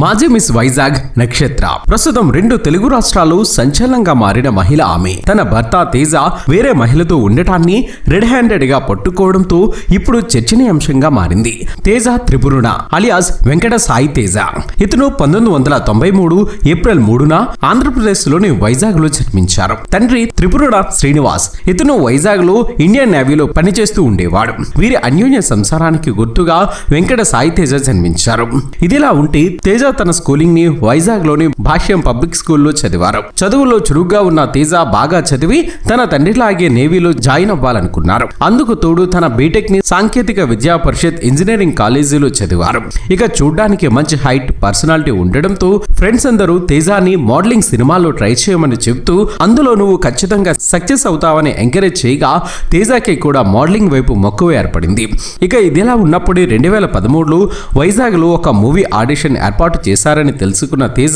మాజీ మిస్ వైజాగ్ నక్షత్ర. ప్రస్తుతం రెండు తెలుగు రాష్ట్రాలు సంచలనంగా మారిన మహిళ ఆమె. తన భర్త తేజ వేరే మహిళతో ఉండటాన్ని రెడ్ హ్యాండెడ్గా పట్టుకోవడంతో ఇప్పుడు చర్చనీయాంశంగా మారింది. తేజ త్రిపురుణ అలియాస్ వెంకట సాయి తేజ. ఇతను పంతొమ్మిది వందల తొంభై మూడు ఏప్రిల్ మూడున ఆంధ్రప్రదేశ్లోని వైజాగ్లో జన్మించారు. తండ్రి త్రిపురుణ శ్రీనివాస్ ఇతను వైజాగ్లో ఇండియన్ నేవీలో పనిచేస్తూ ఉండేవాడు. వీరి అన్యోన్య సంసారానికి గుర్తుగా వెంకట సాయి తేజ జన్మించారు. ఇదిలా ఉంటే తేజ తన స్కూలింగ్ని వైజాగ్లోని భాష్యం పబ్లిక్ స్కూల్లో చదివారు. చదువులో చురుగ్గా ఉన్న తేజ బాగా చదివి తన తండ్రిలాగే నేవీలో జాయిన్ అవ్వాలనుకున్నారు. అందుకు తోడు తన బీటెక్ని సాంకేతిక విద్యా పరిషత్ ఇంజనీరింగ్ కాలేజీలో చదివారు. ఇక చూడ్డానికి మంచి హైట్ పర్సనాలిటీ ఉండడంతో ఫ్రెండ్స్ అందరూ తేజాని మోడలింగ్ సినిమాల్లో ట్రై చేయమని చెబుతూ అందులో నువ్వు ఖచ్చితంగా సక్సెస్ అవుతావని ఎంకరేజ్ చేయగా తేజాకి కూడా మోడలింగ్ వైపు మక్కువ ఏర్పడింది. ఇక ఇదిలా ఉన్నప్పుడు రెండు వేల పదమూడులో వైజాగ్లో ఒక మూవీ ఆడిషన్ ఏర్పాటు చేశారని తెలుసుకున్న తేజ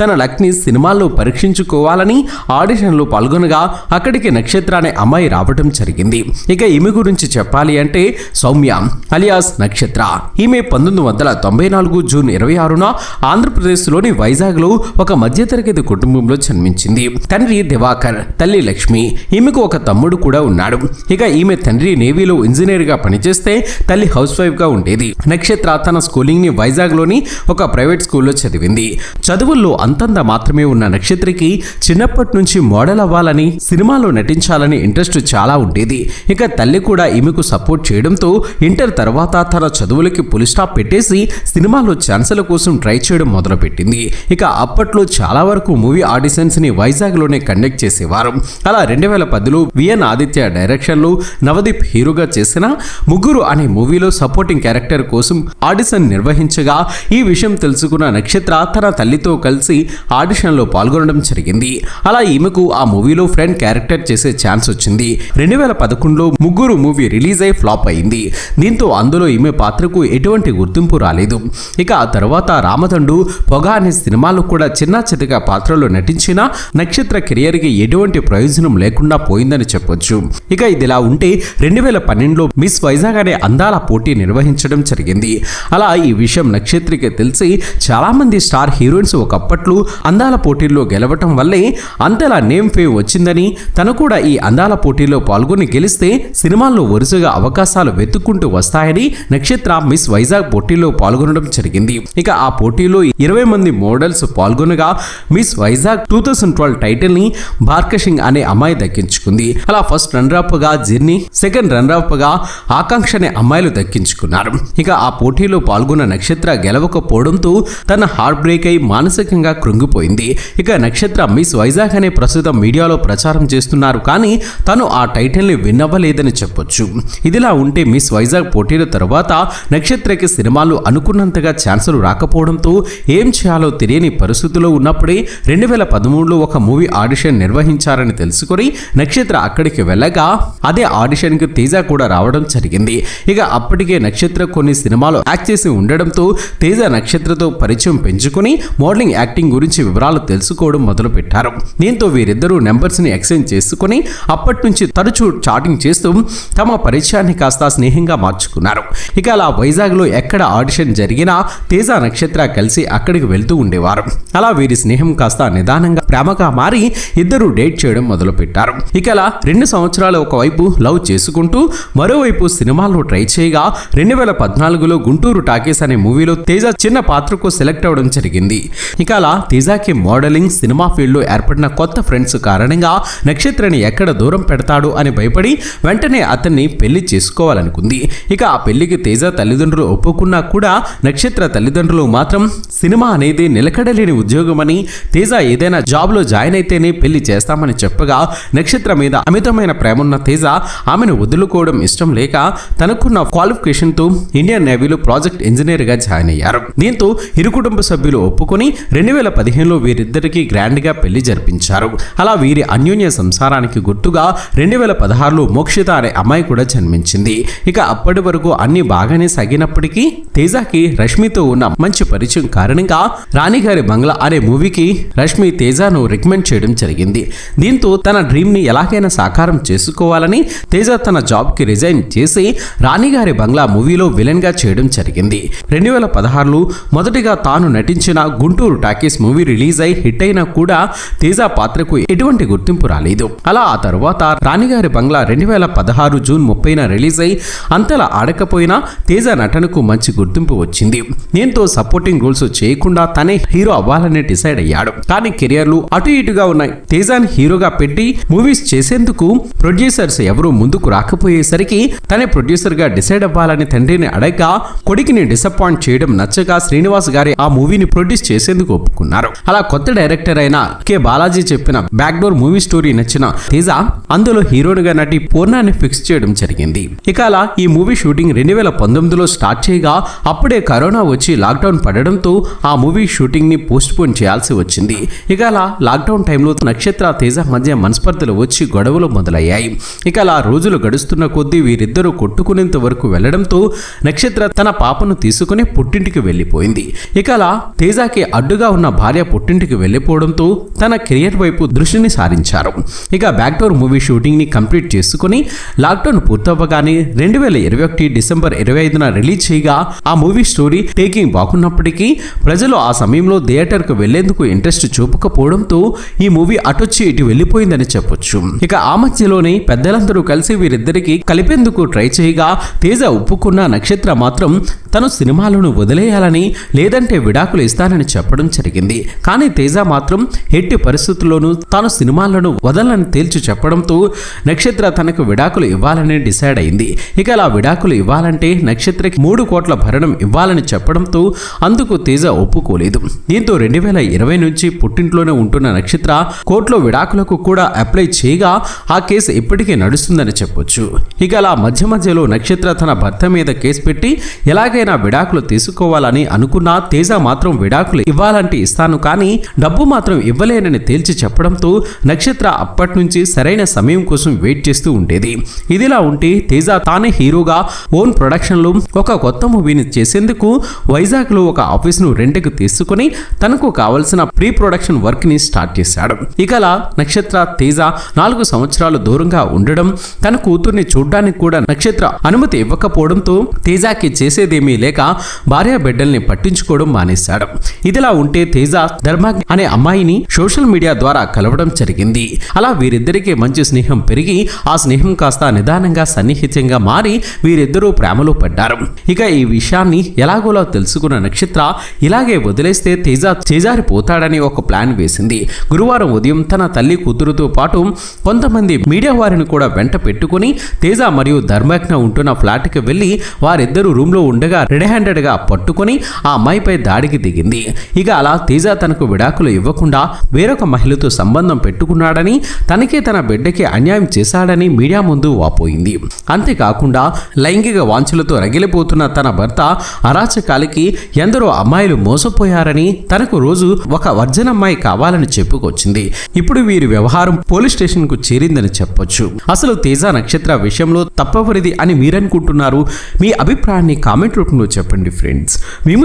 తన లక్ని సినిమాల్లో పరీక్షించుకోవాలని ఆడిషన్లో పాల్గొనగా అక్కడికి నక్షత్ర అనే అమ్మాయి రావడం జరిగింది. ఇక ఈమె గురించి చెప్పాలి అంటే సౌమ్య అలియాస్ నక్షత్ర. ఈమె పంతొమ్మిది వందల తొంభై నాలుగు జూన్ ఇరవై ఆరున ఆంధ్రప్రదేశ్లోని వైజాగ్లో ఒక మధ్యతరగతి కుటుంబంలో జన్మించింది. తండ్రి దివాకర్ తల్లి లక్ష్మి. ఈమెకు ఒక తమ్ముడు కూడా ఉన్నాడు. ఇక ఈమె తండ్రి నేవీలో ఇంజనీర్గా పనిచేస్తే తల్లి హౌస్ వైఫ్గా ఉండేది. నక్షత్ర తన స్కూలింగ్ని వైజాగ్లోని ఒక ప్రైవేట్ ప్రైవేట్ స్కూల్లో చదివింది. చదువుల్లో అంతంత మాత్రమే ఉన్న నక్షత్రికి చిన్నప్పటి నుంచి మోడల్ అవ్వాలని సినిమాలో నటించాలని ఇంట్రెస్ట్ చాలా ఉండేది. ఇక తల్లి కూడా ఈమెకు సపోర్ట్ చేయడంతో ఇంటర్ తర్వాత తన చదువులకి పులి స్టాప్ పెట్టేసి సినిమాలో ఛాన్సుల కోసం ట్రై చేయడం మొదలుపెట్టింది. ఇక అప్పట్లో చాలా వరకు మూవీ ఆడిషన్స్ని వైజాగ్లోనే కండక్ట్ చేసేవారు. అలా రెండు వేల పదిలో విఎన్ ఆదిత్య డైరెక్షన్లో నవదీప్ హీరోగా చేసిన ముగ్గురు అనే మూవీలో సపోర్టింగ్ క్యారెక్టర్ కోసం ఆడిషన్ నిర్వహించగా ఈ విషయం తెలుసు తెలుసుకున్న నక్షత్ర తన తల్లితో కలిసి ఆడిషన్లో పాల్గొనడం జరిగింది. అలా ఈమెకు ఆ మూవీలో ఫ్రెండ్ క్యారెక్టర్ చేసే ఛాన్స్ వచ్చింది. రెండు వేల పదకొండులో ముగ్గురు మూవీ రిలీజ్ అయి ఫ్లాప్ అయింది. దీంతో అందులో ఈమె పాత్రకు ఎటువంటి గుర్తింపు రాలేదు. ఇక ఆ తర్వాత రామదండు పొగ అనే సినిమాలో కూడా చిన్న చితగా పాత్రలో నటించినా నక్షత్ర కెరియర్కి ఎటువంటి ప్రయోజనం లేకుండా పోయిందని చెప్పొచ్చు. ఇక ఇదిలా ఉంటే రెండు వేల పన్నెండులో మిస్ వైజాగ్ అనే అందాల పోటీ నిర్వహించడం జరిగింది. అలా ఈ విషయం నక్షత్రకి తెలిసి చాలా మంది స్టార్ హీరోయిన్స్ ఒకప్పట్లో అందాల పోటీల్లో గెలవటం వల్లే అంతలా నేమ్ ఫేమ్ వచ్చిందని తను కూడా ఈ అందాల పోటీలో పాల్గొని గెలిస్తే సినిమాల్లో వరుసగా అవకాశాలు వెతుక్కుంటూ వస్తాయని నక్షత్ర మిస్ వైజాగ్ పోటీలో పాల్గొనడం జరిగింది. ఇక ఆ పోటీలో ఇరవై మంది models పాల్గొనగా Miss Vizag two thousand twelve టైటిల్ని బార్కసింగ్ అనే అమ్మాయి దక్కించుకుంది. అలా ఫస్ట్ రన్ అప్గా జిర్ని సెకండ్ రన్ అప్గా ఆకాంక్ష అనే అమ్మాయిలు దక్కించుకున్నారు. ఇక ఆ పోటీలో పాల్గొన్న నక్షత్ర గెలవకపోవడంతో తన హార్ట్ బ్రేక్ అయి మానసికంగా కృంగిపోయింది. ఇక నక్షత్ర మిస్ వైజాగ్ అనే ప్రస్తుతం మీడియాలో ప్రచారం చేస్తున్నారు. కానీ తను ఆ టైటిల్ని విన్నవ్వలేదని చెప్పొచ్చు. ఇదిలా ఉంటే మిస్ వైజాగ్ పోటీల తర్వాత నక్షత్రకి సినిమాలు అనుకున్నంతగా ఛాన్సులు రాకపోవడంతో ఏం చేయాలో తెలియని పరిస్థితిలో ఉన్నప్పుడే రెండు వేల పదమూడులో ఒక మూవీ ఆడిషన్ నిర్వహించారని తెలుసుకొని నక్షత్ర అక్కడికి వెళ్ళగా అదే ఆడిషన్కి తేజ కూడా రావడం జరిగింది. ఇక అప్పటికే నక్షత్ర కొన్ని సినిమాలు యాక్ట్ చేసి ఉండడంతో తేజ నక్షత్రతో పరిచయం పెంచుకొని మోడలింగ్ యాక్టింగ్ గురించి వివరాలు తెలుసుకోవడం మొదలుపెట్టారు. దీంతో వీరిద్దరూ నెంబర్స్ని ఎక్స్చేంజ్ చేసుకుని అప్పటి నుంచి తరచూ చాటింగ్ చేస్తూ తమ పరిచయాన్ని కాస్త స్నేహంగా మార్చుకున్నారు. ఇక అలా వైజాగ్లో ఎక్కడ ఆడిషన్ జరిగినా తేజ నక్షత్ర కలిసి అక్కడికి వెళ్తూ ఉండేవారు. అలా వీరి స్నేహం కాస్త నిదానంగా ప్రేమగా మారి ఇద్దరు డేట్ చేయడం మొదలుపెట్టారు. ఇక అలా రెండు సంవత్సరాలు ఒకవైపు లవ్ చేసుకుంటూ మరోవైపు సినిమాల్లో ట్రై చేయగా రెండు వేల పద్నాలుగులో గుంటూరు టాకీస్ అనే మూవీలో తేజ చిన్న పాత్ర పాత్రకు సెలెక్ట్ అవ్వడం జరిగింది. ఇక అలా తేజాకి మోడలింగ్ సినిమా ఫీల్డ్లో ఏర్పడిన కొత్త ఫ్రెండ్స్ కారణంగా నక్షత్రని ఎక్కడ దూరం పెడతాడు అని భయపడి వెంటనే అతన్ని పెళ్ళి చేసుకోవాలనుకుంది. ఇక ఆ పెళ్ళికి తేజ తల్లిదండ్రులు ఒప్పుకున్నా కూడా నక్షత్ర తల్లిదండ్రులు మాత్రం సినిమా అనేది నిలకడలేని ఉద్యోగమని తేజ ఏదైనా జాబ్లో జాయిన్ అయితేనే పెళ్ళి చేస్తామని చెప్పగా నక్షత్ర మీద అమితమైన ప్రేమన్న తేజ ఆమెను వదులుకోవడం ఇష్టం లేక తనకున్న క్వాలిఫికేషన్తో ఇండియన్ నేవీలో ప్రాజెక్ట్ ఇంజనీర్గా జాయిన్ అయ్యారు. దీంతో ఇరు కుటుంబ సభ్యులు ఒప్పుకొని రెండు వేల పదిహేనులో వీరిద్దరికి గ్రాండ్గా పెళ్ళి జరిపించారు. అలా వీరి అన్యోన్య సంసారానికి గుర్తుగా రెండు వేల పదహారులో మోక్షిత అనే అమ్మాయి కూడా జన్మించింది. ఇక అప్పటి వరకు అన్ని బాగానే సాగినప్పటికీ తేజాకి రష్మితో ఉన్న మంచి పరిచయం కారణంగా రాణిగారి బంగ్లా అనే మూవీకి రష్మి తేజాను రికమెండ్ చేయడం జరిగింది. దీంతో తన డ్రీమ్ని ఎలాగైనా సాకారం చేసుకోవాలని తేజ తన జాబ్కి రిజైన్ చేసి రాణిగారి బంగ్లా మూవీలో విలన్గా చేయడం జరిగింది. రెండు వేల పదహారులో మొదటి మొదటిగా తాను నటించిన గుంటూరు టాకీస్ మూవీ రిలీజ్ అయి హిట్ అయినా కూడా తేజ పాత్రకు ఎటువంటి గుర్తింపు రాలేదు. అలా ఆ తర్వాత రాణిగారి బంగ్లా రెండు వేల పదహారు జూన్ ముప్పైన రిలీజ్ అయి అంతలా ఆడకపోయినా తేజ నటనకు మంచి గుర్తింపు వచ్చింది. దీంతో సపోర్టింగ్ రోల్స్ చేయకుండా తనే హీరో అవ్వాలని డిసైడ్ అయ్యాడు. కానీ కెరియర్లు అటు ఇటుగా ఉన్నాయి. తేజాని హీరోగా పెట్టి మూవీస్ చేసేందుకు ప్రొడ్యూసర్స్ ఎవరూ ముందుకు రాకపోయేసరికి తనే ప్రొడ్యూసర్గా డిసైడ్ అవ్వాలని తండ్రిని అడగ కొడుకుని డిసప్పాయింట్ చేయడం నచ్చగా శ్రీనివాస్ గారి ఆ మూవీని ప్రొడ్యూస్ చేసేందుకు ఒప్పుకున్నారు. అలా కొత్త డైరెక్టర్ అయిన కె. బాలాజీ చెప్పిన బ్యాక్ డోర్ మూవీ స్టోరీ నచ్చిన తేజ అందులో హీరోయిన్గా నటి పూర్ణాన్ని ఫిక్స్ చేయడం జరిగింది. ఇక అలా ఈ మూవీ షూటింగ్ రెండు వేల పంతొమ్మిదిలో స్టార్ట్ చేయగా అప్పుడే కరోనా వచ్చి లాక్డౌన్ పడడంతో ఆ మూవీ షూటింగ్ని పోస్ట్ పోన్ చేయాల్సి వచ్చింది. ఇక అలా లాక్డౌన్ టైంలో నక్షత్ర తేజ మధ్య మనస్పర్ధలు వచ్చి గొడవలు మొదలయ్యాయి. ఇక అలా రోజులు గడుస్తున్న కొద్దీ వీరిద్దరూ కొట్టుకునేంత వరకు వెళ్ళడంతో నక్షత్ర తన పాపను తీసుకుని పుట్టింటికి వెళ్ళిపోయింది. ఇక అలా తేజాకి అడ్డుగా ఉన్న భార్య పుట్టింటికి వెళ్ళిపోవడంతో తన కెరియర్ వైపు దృష్టిని సారించారు. ఇక బ్యాక్డోర్ మూవీ షూటింగ్ని కంప్లీట్ చేసుకుని లాక్డౌన్ పూర్తవ్వగానే రెండు వేల ఇరవై ఒకటి డిసెంబర్ ఇరవై ఐదున రిలీజ్ చేయగా ఆ మూవీ స్టోరీ టేకింగ్ బాగున్నప్పటికీ ప్రజలు ఆ సమయంలో థియేటర్కు వెళ్ళేందుకు ఇంట్రెస్ట్ చూపకపోవడంతో ఈ మూవీ అటొచ్చి ఇటు వెళ్ళిపోయిందని చెప్పొచ్చు. ఇక ఆ మధ్యలోనే పెద్దలందరూ కలిసి వీరిద్దరికి కలిపేందుకు ట్రై చేయగా తేజ ఒప్పుకున్న నక్షత్ర మాత్రం తను సినిమాలను వదిలేయాలని లేదంటే విడాకులు ఇస్తానని చెప్పడం జరిగింది. కానీ తేజ మాత్రం ఎట్టి పరిస్థితుల్లోనూ తాను సినిమాలను వదలని తేల్చి చెప్పడంతో నక్షత్ర తనకు విడాకులు ఇవ్వాలని డిసైడ్ అయింది. ఇక అలా విడాకులు ఇవ్వాలంటే నక్షత్రకి మూడు కోట్ల భరణం ఇవ్వాలని చెప్పడంతో అందుకు తేజ ఒప్పుకోలేదు. దీంతో రెండు వేల ఇరవై నుంచి పుట్టింట్లోనే ఉంటున్న నక్షత్ర కోర్టులో విడాకులకు కూడా అప్లై చేయగా ఆ కేసు ఇప్పటికే నడుస్తుందని చెప్పొచ్చు. ఇక అలా మధ్య మధ్యలో నక్షత్ర తన భర్త మీద కేసు పెట్టి ఎలాగైనా విడాకులు తీసుకోవాలని అనుకున్న తేజ మాత్రం విడాకులు ఇవ్వాలంటే ఇస్తాను కానీ డబ్బు మాత్రం ఇవ్వలేనని తేల్చి చెప్పడంతో నక్షత్ర అప్పటి నుంచి సరైన సమయం కోసం వెయిట్ చేస్తూ ఉండేది. ఇదిలా ఉంటే తేజ తానే హీరోగా ఓన్ ప్రొడక్షన్లో ఒక కొత్త మూవీని చేసేందుకు వైజాగ్లో ఒక ఆఫీస్ను రెంట్కు తీసుకుని తనకు కావలసిన ప్రీ ప్రొడక్షన్ వర్క్ని స్టార్ట్ చేశాడు. ఇకలా నక్షత్ర తేజ నాలుగు సంవత్సరాలు దూరంగా ఉండడం తన కూతుర్ని చూడ్డానికి కూడా నక్షత్ర అనుమతి ఇవ్వకపోవడంతో తేజాకి చేసేదేమీ లేక భార్య బిడ్డల్ని పట్టించుకోవడం మానేశాడు. ఇదిలా ఉంటే తేజ ధర్మాగ్ని అనే అమ్మాయిని సోషల్ మీడియా ద్వారా కలవడం జరిగింది. అలా వీరిద్దరికీ మంచి స్నేహం పెరిగి ఆ స్నేహం కాస్త నిదానంగా సన్నిహితంగా మారి వీరిద్దరూ ప్రేమలో పడ్డారు. ఇక ఈ విషయాన్ని ఎలాగోలా తెలుసుకున్న నక్షత్ర ఇలాగే వదిలేస్తే తేజ చేజారిపోతాడని ఒక ప్లాన్ వేసింది. గురువారం ఉదయం తన తల్లి కూతురుతో పాటు కొంతమంది మీడియా వారిని కూడా వెంట పెట్టుకుని తేజ మరియు ధర్మజ్ఞ ఉంటున్న ఫ్లాట్కి వెళ్ళి వారిద్దరూ రూమ్లో ఉండగా రెడ్ హ్యాండెడ్గా పట్టుకొని ఆ అమ్మాయిపై దాడికి దిగింది. ఇక అలా తేజ తనకు విడాకులు ఇవ్వకుండా వేరొక మహిళతో సంబంధం పెట్టుకున్నాడని తనకే తన బిడ్డకి అన్యాయం చేశాడని మీడియా ముందు వాపోయింది. అంతేకాకుండా లైంగిక వాంఛలతో రగిలిపోతున్న తన భర్త అరాచకాలకి ఎందరో అమ్మాయిలు మోసపోయారని తనకు రోజు ఒక వర్జనమ్మాయి కావాలని చెప్పుకొచ్చింది. ఇప్పుడు వీరి వ్యవహారం పోలీస్ స్టేషన్కు చేరిందని చెప్పొచ్చు. అసలు తేజ నక్షత్ర విషయంలో తప్పవరిది అని మీరనుకుంటున్నారు? మీ అభిప్రాయాన్ని కామెంట్ రూపంలో చెప్పండి ఫ్రెండ్స్. మేము